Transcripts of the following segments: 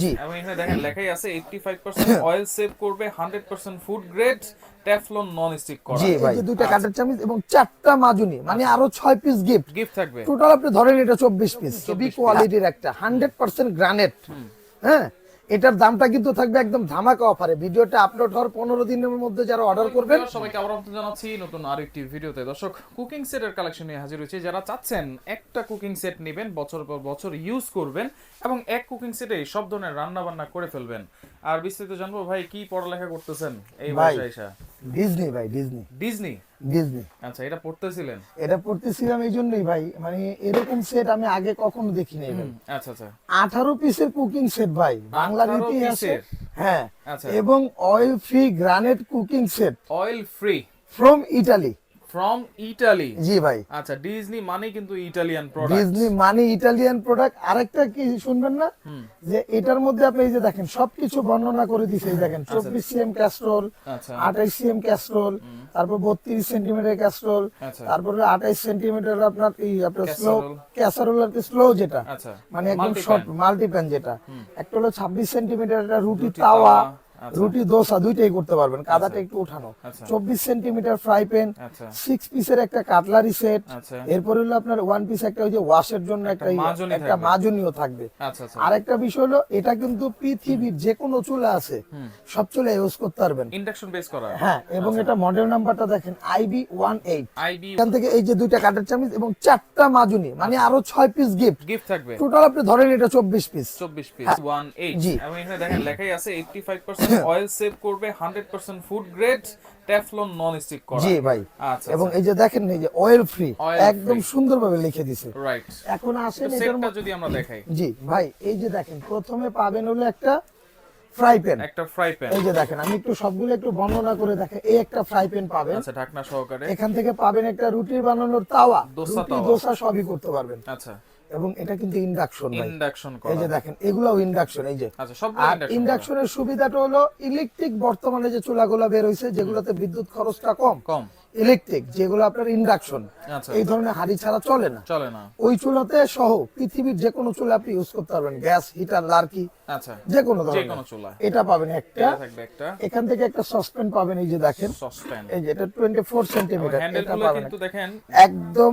জি। এবং এখানে দেখেন লেখাই আছে eighty five percent oil save করবে hundred percent food grade Teflon non stick করা। জি ভাই। দুইটা কাঠের চামচ এবং চারটা মাজুনি মানে আরও ছয় পিস গিফট গিফট থাকবে। টোটাল আপনি ধরেন এটা চব্বিশ পিস হেভি কোয়ালিটির একটা হান্ড্রেড পার্সেন্ট গ্রানেট হ্যাঁ? এটার দামটা কিন্তু থাকবে একদম ধামাকা অফারে। ভিডিওটা আপলোড হওয়ার পনেরো দিনের মধ্যে যারা অর্ডার করবেন। সবাইকে আবার আপনাদের জানাচ্ছি নতুন আর একটি ভিডিওতে। দর্শক কুকিং সেটের কালেকশন নিয়ে হাজির হয়েছে। যারা চাচ্ছেন একটা কুকিং সেট নেবেন বছর পর বছর ইউজ করবেন এবং এক কুকিং সেটে সব ধরনের রান্না বান্না করে ফেলবেন। আর বিস্তারিত জানব ভাই কি পড়ালেখা করতেছেন এই ভাই। বয়সে এসা? ডিজনি ভাই ডিজনি ডিজনি ডিজনি আচ্ছা এটা পড়তেছিলেন? এটা পড়তেছিলাম এই জন্যই ভাই মানে এরকম সেট আমি আগে কখনো দেখি নাই ভাই। আচ্ছা আচ্ছা। আঠারো পিসের কুকিং সেট ভাই বাংলার 18 ইতিহাসে হ্যাঁ আচ্ছা। এবং oil free granite cooking set oil free from Italy from Italy জি ভাই। আচ্ছা ডিজনি মানে কিন্তু ইটালিয়ান প্রোডাক্ট ডিজনি মানে ইটালিয়ান প্রোডাক্ট আরেকটা কি শুনবেন না? যে এটার মধ্যে আপনি এই যে দেখেন সবকিছু বর্ণনা করে দিছে এই দেখেন। চব্বিশ সিএম ক্যাস্ট্রোল আচ্ছা। আঠাইশ সিএম ক্যাস্ট্রোল তারপর বত্রিশ সেন্টিমিটার ক্যাস্ট্রোল আচ্ছা। তারপরে আঠাইশ সেন্টিমিটার আপনার এই আপনার স্লো। ক্যাসারোল আর স্লো যেটা। আচ্ছা। মানে একদম। শর্ট মাল্টিপ্যান যেটা। একটা হলো ছাব্বিশ সেন্টিমিটার একটা রুটি তাওয়া আচ্ছা। রুটি দোসা দুইটাই করতে পারবেন। কাদাটা একটু উঠানো আচ্ছা। চব্বিশ সেন্টিমিটার ফ্রাই প্যান আচ্ছা। সিক্স পিসের একটা কাটলারি সেট আচ্ছা। এরপর হলো আপনার ওয়ান পিস একটা ওই যে ওয়াশের জন্য একটা ইয়ে, একটা থাকবে। মাজনিও থাকবে। আচ্ছা আচ্ছা। আরেকটা বিষয় হলো এটা কিন্তু পৃথিবীর যে কোনো চুলা আছে। সব চুলা ইউজ করতে পারবেন। ইন্ডাকশন বেস করা। হ্যাঁ এবং এটা মডেল নাম্বারটা দেখেন আইবি ওয়ান এইট আইবি এখান থেকে এই যে দুইটা কাঠের চামচ এবং চারটা মাজুনি মানে আরও ছয় পিস গিফট গিফট থাকবে। টোটাল আপনি ধরেন এটা চব্বিশ পিস চব্বিশ পিস ওয়ান এইট জি। এবং এখানে দেখেন লেখাই আছে eighty five percent oil save করবে hundred percent food grade Teflon non stick করা। জি ভাই। আচ্ছা এবং এই যে দেখেন এই যে অয়েল ফ্রি একদম সুন্দরভাবে লিখে দিছে। রাইট এখন আসেন সেটটা যদি আমরা দেখাই। জি ভাই এই যে দেখেন প্রথমে পাবেন হলো একটা ফ্রাই প্যান একটা ফ্রাই প্যান এই যে দেখেন আমি একটু সবগুলো একটু বর্ণনা করে দেখেন এই একটা ফ্রাই প্যান পাবেন। আচ্ছা ঢাকনা সহকারে। এখান থেকে পাবেন একটা রুটি বানানোর তাওয়া। দোসা রুটি তাওয়া। দোসা সবই করতে পারবেন। আচ্ছা। এবং এটা কিন্তু ইন্ডাকশন ভাই। ইন্ডাকশন এই যে দেখেন এগুলাও ইন্ডাকশন এই যে। আচ্ছা সব আর ইন্ডাকশনের সুবিধাটা হলো ইলেকট্রিক বর্তমানে যে চুলাগুলো বের হয়েছে যেগুলোতে বিদ্যুৎ খরচটা কম কম। ইলেকট্রিক যেগুলো আপনার ইন্ডাকশন আচ্ছা। এই ধরনের হাড়ি ছাড়া চলে না। চলে না। ওই চুলাতে সহ পৃথিবীর যে কোনো চুলা আপনি ইউজ করতে পারবেন। গ্যাস হিটার লার্কি আচ্ছা। যে কোনো যে ধরনের। কোনো চুলা। এটা পাবেন একটা। এখান থেকে একটা সসপ্যান পাবেন এই যে দেখেন। সসপ্যান এই যে এটা টোয়েন্টি ফোর সেন্টিমিটার এটা পাবেন। কিন্তু দেখেন একদম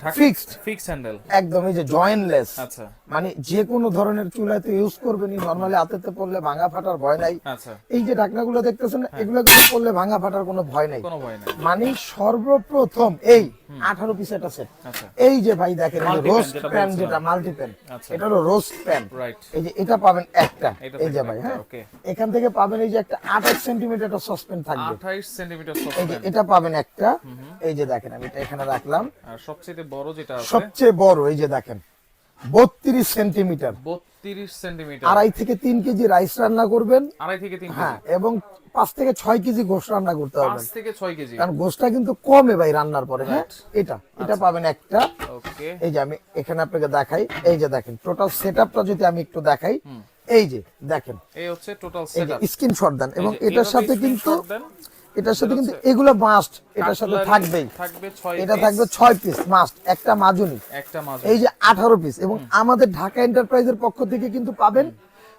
ফিক্সড ফিক্স হ্যান্ডেল একদম এই যে জয়েনলেস আচ্ছা। মানে যে কোনো ধরনের চুলাতে ইউজ করবেন নরমালি হাতেতে পড়লে ভাঙা ফাটার ভয় নাই। আচ্ছা। এই যে ঢাকনাগুলো দেখতেছেন এগুলো কিন্তু পড়লে ভাঙা ফাটার কোনো ভয় নাই। কোনো ভয় নাই। মানে সর্বপ্রথম এই আঠারো পিস একটা সেট আচ্ছা। এই যে ভাই দেখেন রোস্ট প্যান যেটা মাল্টি প্যান আচ্ছা। এটা হলো রোস্ট প্যান এই যে এটা পাবেন একটা। এই যে ভাই হ্যাঁ। এখান থেকে পাবেন এই যে একটা আঠাশ সেন্টিমিটার একটা সসপ্যান থাকবে। 28 সেন্টিমিটার এটা পাবেন একটা। এই যে দেখেন আমি এটা এখানে রাখলাম। সবচেয়ে বড় যেটা সবচেয়ে বড় এই যে দেখেন। বত্রিশ সেন্টিমিটার। 32 সেন্টিমিটার। আড়াই থেকে তিন কেজি রাইস রান্না করবেন। আড়াই থেকে তিন হ্যাঁ এবং পাঁচ থেকে ছয় কেজি গোশ রান্না করতে পাঁচ থেকে ছয় কেজি। কারণ গোশটা কিন্তু কমে ভাই রান্নার পরে হ্যাঁ? এটা এটা পাবেন একটা। এই যে আমি এখানে আপনাকে দেখাই এই যে দেখেন টোটাল সেটআপটা যদি আমি একটু দেখাই এই যে দেখেন এই হচ্ছে টোটাল সেটআপ স্ক্রিনশট দেন এবং এটার সাথে কিন্তু এটার সাথে কিন্তু এগুলো মাস্ট এটার সাথে থাকবেই। থাকবে এটা থাকবে ছয় পিস মাস্ট একটা মাজুনি একটা এই যে আঠারো পিস এবং আমাদের ঢাকা এন্টারপ্রাইজের পক্ষ থেকে কিন্তু পাবেন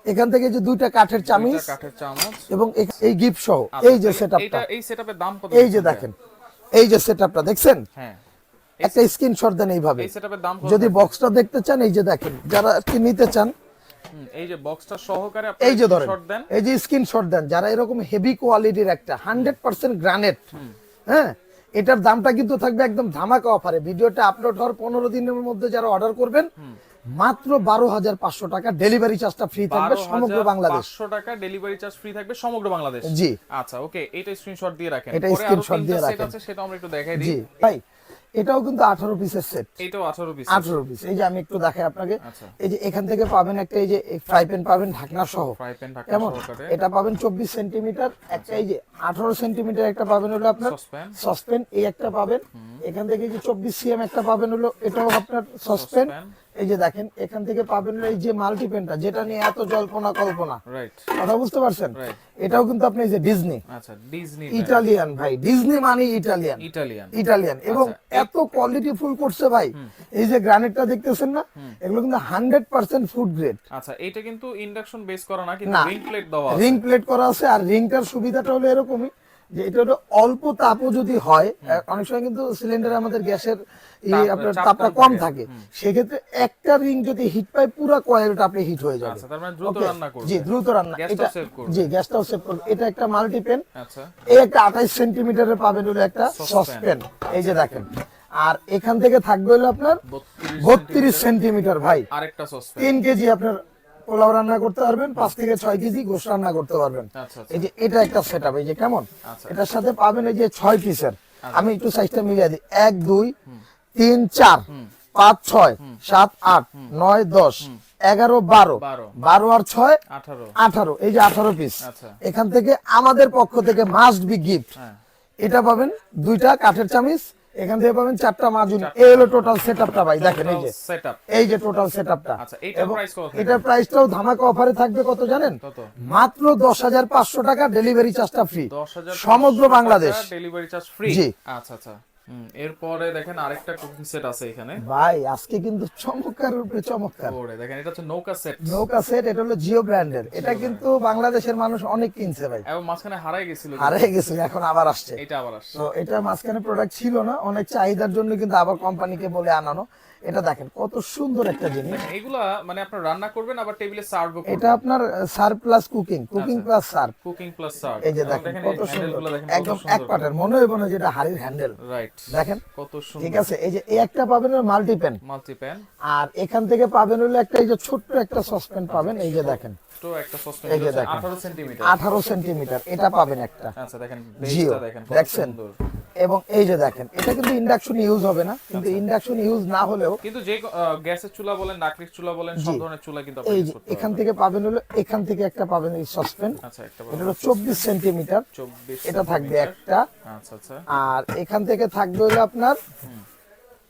এখান থেকে যে দুইটা কাঠের চামিচ কাঠের চামচ। এবং এই গিফট সহ আচ্ছা, এই যে সেটআপটা এই সেটআপের দাম কত এই যে দেখেন এই যে সেটআপটা দেখছেন? হ্যাঁ। একটা স্ক্রিনশট দেন এইভাবে। যদি বক্সটা দেখতে চান এই যে দেখেন যারা কি নিতে চান এই যে বক্সটা সহকারে এই যে ধরেন এই যে স্ক্রিনশট দেন যারা এরকম হেভি কোয়ালিটির একটা হান্ড্রেড পার্সেন্ট গ্রানেট হ্যাঁ এটার দামটা কিন্তু থাকবে একদম ধামাকা অফারে ভিডিওটা আপলোড হওয়ার পনেরো দিনের মধ্যে যারা অর্ডার করবেন মাত্র বারো হাজার পাঁচশো টাকা ডেলিভারি চার্জটা ফ্রি থাকবে সমগ্র বাংলাদেশ। 500 টাকা ডেলিভারি চার্জ ফ্রি থাকবে সমগ্র বাংলাদেশ। জি। আচ্ছা ওকে এটা স্ক্রিনশট দিয়ে রাখেন। এটা তিনটা দিয়ে রাখেন। সেটা আমরা একটু দেখাই দিই। ভাই। এটাও কিন্তু আঠারো পিসের সেট এটাও 18 পিস আঠারো পিস এই যে আমি একটু দেখাই আপনাকে। আচ্ছা। এই যে এখান থেকে পাবেন একটা এই যে ফ্রাই প্যান পাবেন ঢাকনা সহ। ফ্রাই প্যান ঢাকা কেমন? এটা পাবেন চব্বিশ সেন্টিমিটার একটা এই যে আঠারো সেন্টিমিটার একটা পাবেন হলো আপনার সসপ্যান সসপেন এই একটা পাবেন। এখান থেকে যে চব্বিশ সিএম একটা পাবেন হলো এটাও আপনার সসপেন। এই যে দেখেন এখান থেকে পাবেন এই যে মাল্টিপেনটা যেটা নিয়ে এত জল্পনা কল্পনা। রাইট কথা বুঝতে পারছেন? এটাও কিন্তু আপনি এই যে ডিজনি আচ্ছা ডিজনি ইটালিয়ান ভাই। ডিজনি মানে ইটালিয়ান ইটালিয়ান ইটালিয়ান এবং আচ্ছা, এত কোয়ালিটি ফুল করছে ভাই। এই যে গ্রানাইটটা দেখতেছেন না? এগুলো কিন্তু হান্ড্রেড পার্সেন্ট ফুড গ্রেড আচ্ছা এটা কিন্তু ইন্ডাকশন বেস করা না কিন্তু রিং প্লেট দেওয়া আছে। রিং প্লেট করা আছে আর রিংটার সুবিধাটা হলো এরকমই। যে এটা হলো অল্প তাপও যদি হয় অনেক সময় কিন্তু সিলিন্ডারে আমাদের গ্যাসের আপনার তাপটা কম থাকে। সেক্ষেত্রে একটা রিং যদি হিট পায় পুরো কয়েলটা আপনি হিট হয়ে যাবে। আচ্ছা মানে দ্রুত রান্না করবে। জি দ্রুত রান্না। এটা জি গ্যাসটাও সেভ করবে। এটা একটা মাল্টিপেন আচ্ছা। এই একটা আঠাইশ সেন্টিমিটারের পাবেন হলো একটা। সসপ্যান এই যে দেখেন। আর এখান থেকে থাকবে হলো আপনার বত্রিশ সেন্টিমিটার ভাই। আরেকটা তিন কেজি আপনার পোলাও রান্না করতে পারবেন পাঁচ থেকে ছয় কেজি গোশ রান্না করতে পারবেন। আচ্ছা আচ্ছা। এই যে এটা একটা সেট এই যে কেমন? আচ্ছা। এটার সাথে পাবেন এই যে ছয় পিসের। আমি একটু সাইজটা মিলিয়ে দিই। এক দুই তিন চার পাঁচ ছয় সাত আট নয় দশ এগারো বারো। বারো। আর ছয় 18 আঠারো। এই যে আঠারো পিস। এখান থেকে আমাদের পক্ষ থেকে মাস্ট বি গিফট এটা পাবেন দুইটা কাঠের চামিচ এখান থেকে পাবেন চারটা মাজুন। এই হলো টোটাল সেটআপটা ভাই দেখেন এই যে। সেটআপ এই যে টোটাল সেটআপটা আচ্ছা? এটার প্রাইসটাও ধামাকা অফারে থাকবে কত জানেন? মাত্র দশ হাজার পাঁচশো টাকা ডেলিভারি চার্জটা ফ্রি সমগ্র বাংলাদেশ। ডেলিভারি চার্জ ফ্রি জি। আচ্ছা আচ্ছা। এরপরে দেখেন আরেকটা কুকিং সেট আছে এখানে। ভাই আজকে কিন্তু চমৎকার উপরে চমৎকার। ওরে দেখেন এটা হচ্ছে নৌকা সেট নৌকা সেট এটা হলো জিও ব্র্যান্ডের। এটা কিন্তু বাংলাদেশের মানুষ অনেক কিনছে ভাই। এবং মাঝখানে হারাই গেছিল। হারিয়ে গেছে এখন আবার আসছে। এটা আবার আসছে। তো এটা মাঝখানে প্রোডাক্ট ছিল না অনেক চাহিদার জন্য কিন্তু আবার কোম্পানিকে বলে আনানো। এটা দেখেন কত সুন্দর একটা জিনিস। এগুলা মানে আপনার রান্না করবেন আবার টেবিলে সার্ভ করবেন। এটা আপনার সার প্লাস কুকিং কুকিং প্লাস সার কুকিং প্লাস সার্ভ এই যে দেখেন কত সুন্দর। একদম এক পাটের মনে হইব না যেটা হাড়ির হ্যান্ডেল রাইট দেখেন? কত ঠিক আছে এই যে এই একটা পাবেন মাল্টিপ্যান মাল্টি প্যান আর এখান থেকে পাবেন হলো একটা এই যে ছোট্ট একটা সসপ্যান পাবেন এই যে দেখেন। একটা সসপ্যান এই যে 18 সেন্টিমিটার এটা পাবেন একটা। আচ্ছা দেখেন বেসটা দেখেন দেখছেন? এবং এই যে দেখেন এটা কিন্তু ইন্ডাকশন ইউজ হবে না কিন্তু। ইন্ডাকশন ইউজ না হলেও কিন্তু যে গ্যাসের চুলা বলেন লাকড়ির চুলা বলেন সব ধরনের চুলা কিন্তু আপনি এই করতে এখান থেকে পাবেন হলো এখান থেকে একটা পাবেন এই সসপ্যান আচ্ছা একটা এটা হলো চব্বিশ সেন্টিমিটার এটা থাকবে একটা। আচ্ছা আচ্ছা। আর এখান থেকে থাকবে হলো আপনার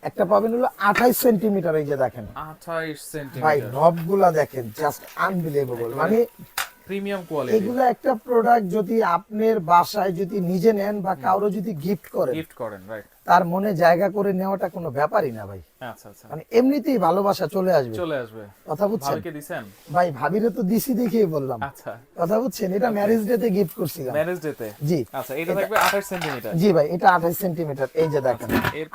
একটা পাবেন হলো আঠাইশ সেন্টিমিটার এই যে দেখেন। 28 ভাই সেন্টিমিটার। নবগুলা দেখেন জাস্ট আনবিলিভেবল মানে প্রিমিয়াম কোয়ালিটি এগুলো একটা প্রোডাক্ট যদি আপনার বাসায় যদি নিজে নেন বা কারও যদি গিফট করেন গিফট করেন রাইট তার মনে জায়গা করে নেওয়াটা কোনো ব্যাপারই না ভাই। আচ্ছা আচ্ছা। মানে এমনিতেই ভালোবাসা চলে আসবে। চলে আসবে। কথা বুঝছেন? ভাই ভাবিরে তো দিছি দেখিয়ে বললাম। আচ্ছা। কথা বুঝছেন? এটা ম্যারেজ ডেতে গিফট করছিলাম। ম্যারেজ ডেতে জি। আচ্ছা এটা থাকবে 28 সেন্টিমিটার জি ভাই এটা আঠাইশ সেন্টিমিটার এই যে দেখেন।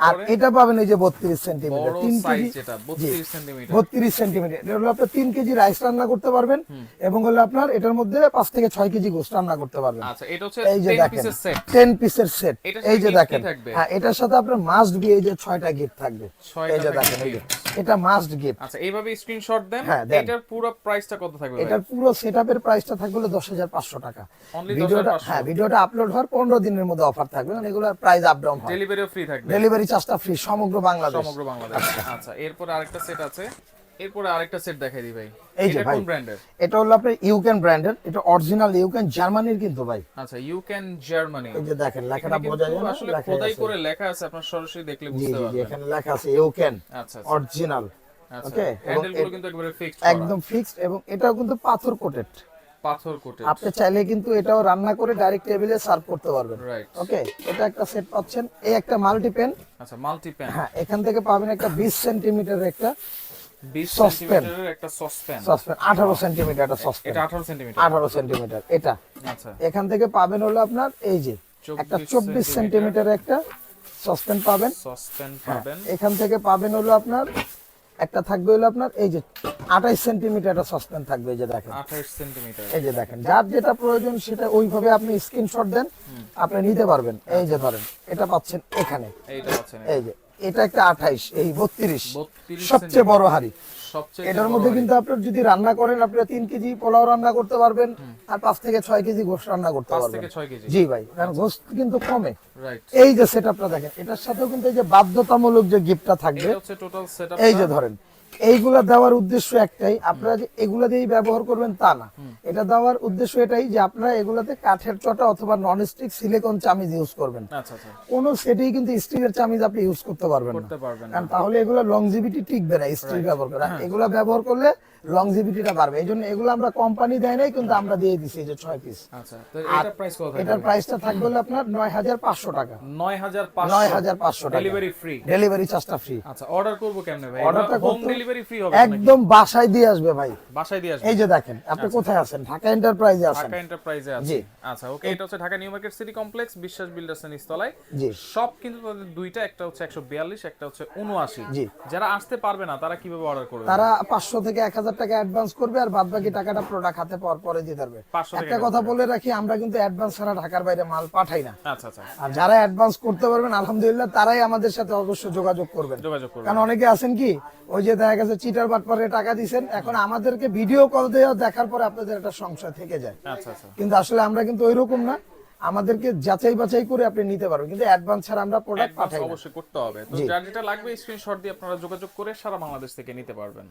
আর এটা পাবেন এই যে বত্রিশ সেন্টিমিটার বড় তিন সাইজ কেজি যেটা 32 সেন্টিমিটার বত্রিশ সেন্টিমিটার এটা হলো আপনার তিন কেজি রাইস রান্না করতে পারবেন এবং হলো আপনার এটার মধ্যে পাঁচ থেকে ছয় কেজি গোস্ত রান্না করতে পারবেন। আচ্ছা এটা হচ্ছে এই যে 10 পিসের সেট টেন পিসের সেট এই যে দেখেন। হ্যাঁ এটার সাথে আপনার মাস্ট বি এই যে ছয়টা গিফট থাকবে। এই যে দেখেন এটা মাস্ট গিফট আচ্ছা এইভাবে স্ক্রিনশট দেন। হ্যাঁ, এটার পুরো প্রাইসটা কত থাকবে এটার পুরো সেটআপের প্রাইসটা থাকবে হলো দশ হাজার পাঁচশো টাকা। Only ভিডিওটা 10,500 হ্যাঁ ভিডিওটা আপলোড হওয়ার পনেরো দিনের মধ্যে অফার থাকবে। মানে এগুলোর প্রাইস আপ ডাউন হবে ডেলিভারিও ফ্রি থাকবে। ডেলিভারি চার্জটা ফ্রি সমগ্র বাংলাদেশ। সমগ্র বাংলাদেশ। আচ্ছা। এরপর আরেকটা সেট আছে। এরপরে আরেকটা সেট দেখাই দিই ভাই। এই যে ভাই। ব্র্যান্ডের এটা হলো আপনার ইউকেন ব্র্যান্ডের এটা অরিজিনাল ইউকেন জার্মানির কিন্তু ভাই। আচ্ছা জার্মানি। এই যে দেখেন লেখাটা বোঝা যায় না আসলে খোদাই করে লেখা আছে আপনার সরাসরি দেখলে বুঝতে পারবেন। এখানে লেখা আছে ইউকেন আচ্ছা অরিজিনাল আচ্ছা okay, এবং হ্যান্ডেলগুলো এ- কিন্তু একবারে ফিক্সড একদম ফিক্সড এবং এটাও কিন্তু পাথর কোটেড পাথর কোটে আপনি চাইলে কিন্তু এটাও রান্না করে ডাইরেক্ট টেবিলে সার্ভ করতে পারবেন। রাইট ওকে এটা একটা সেট পাচ্ছেন এই একটা মাল্টি পেন আচ্ছা মাল্টি প্যান হ্যাঁ এখান থেকে পাবেন একটা বিশ 20 Saucepan। সেন্টিমিটারের একটা সসপ্যান সসপ্যান আঠারো সেন্টিমিটার একটা সসপ্যান এটা 18 সেন্টিমিটার আঠারো সেন্টিমিটার এটা। এখান থেকে পাবেন হলো আপনার এই যে একটা চব্বিশ সেন্টিমিটার একটা সসপ্যান পাবেন। হ্যাঁ, এখান থেকে পাবেন হলো আপনার একটা থাকবে হলো আপনার এই যে আঠাইশ সেন্টিমিটার একটা সসপ্যান থাকবে এই যে দেখেন। এই যে দেখেন যার যেটা প্রয়োজন সেটা ওইভাবে আপনি স্ক্রিনশট দেন আপনি নিতে পারবেন। এই যে ধরেন এটা পাচ্ছেন এখানে। এই যে এটা একটা আঠাইশ এই বত্রিশ। সবচেয়ে বড় হাড়ি। এটার মধ্যে কিন্তু আপনার যদি রান্না করেন আপনি তিন কেজি পোলাও রান্না করতে পারবেন আর পাঁচ থেকে ছয় কেজি গোস্ত রান্না করতে পারবেন। থেকে 6 কেজি। জি ভাই কারণ গোস্ত কিন্তু কমে। এই যে সেটআপটা দেখেন এটার সাথেও কিন্তু এই যে বাধ্যতামূলক যে গিফটটা থাকবে এই যে ধরেন এইগুলা দেওয়ার উদ্দেশ্য একটাই। আপনারা যে এগুলা দিয়েই ব্যবহার করবেন তা না। এটা দেওয়ার উদ্দেশ্য এটাই যে আপনারা এগুলাতে কাঠের চটা অথবা নন স্টিক সিলিকন চামিজ ইউজ করবেন। আচ্ছা আচ্ছা। কোন সেটাই কিন্তু স্টিলের চামিজ আপনি ইউজ করতে পারবেন না। করতে পারবেন না। কারণ তাহলে এগুলো লংজিভিটি টিকবে না স্টিল ব্যবহার করে। এগুলা ব্যবহার করলে লংজিভিটিটা বাড়বে এই জন্য এগুলো আমরা কোম্পানি দেয় নাই কিন্তু আমরা দিয়ে দিছি এই যে ছয় পিস আচ্ছা এটার প্রাইস কত এটার প্রাইসটা থাকবে আপনার নয় হাজার পাঁচশো টাকা। নয় হাজার নয় হাজার পাঁচশো টাকা। ডেলিভারি ফ্রি ডেলিভারি চার্জটা ফ্রি আচ্ছা অর্ডার করব কেমনে ভাই? অর্ডারটা হোম ডেলিভারি ফ্রি হবে একদম বাসায় দিয়ে আসবে ভাই। বাসায় দিয়ে আসবে। এই যে দেখেন আপনি কোথায় আছেন? ঢাকা এন্টারপ্রাইজে আছেন। ঢাকা এন্টারপ্রাইজে আছে। জি। আচ্ছা ওকে এটা হচ্ছে Dhaka New Market City Complex Biswas Builders এর নিচতলায়। জি। সব কিন্তু তাদের দুইটা একটা হচ্ছে একশো বিয়াল্লিশ একটা হচ্ছে উনআশি। জি। যারা আসতে পারবে না তারা কীভাবে অর্ডার করবে? তারা পাঁচশো থেকে এক হাজার হাজার টাকা অ্যাডভান্স করবে আর বাদ বাকি টাকাটা প্রোডাক্ট হাতে পাওয়ার পরে দিয়ে পারবে একটা কথা বলে রাখি আমরা কিন্তু অ্যাডভান্স ছাড়া ঢাকার বাইরে মাল পাঠাই না। আচ্ছা আচ্ছা। আর যারা অ্যাডভান্স করতে পারবেন আলহামদুলিল্লাহ তারাই আমাদের সাথে অবশ্যই যোগাযোগ করবেন। কারণ অনেকে আছেন কি ওই যে দেখা গেছে চিটার বাটপারে টাকা এখন আমাদেরকে ভিডিও কল দেওয়া দেখার পরে আপনাদের একটা সংশয় থেকে যায়। আচ্ছা কিন্তু আসলে আমরা কিন্তু ওইরকম না আমাদেরকে যাচাই বাছাই করে আপনি নিতে পারবেন। কিন্তু অ্যাডভান্স ছাড়া আমরা প্রোডাক্ট পাঠাই অবশ্যই করতে হবে। তো যার যেটা লাগবে স্ক্রিনশট দিয়ে আপনারা যোগাযোগ করে সারা বাংলাদেশ থেকে নিতে পারবেন।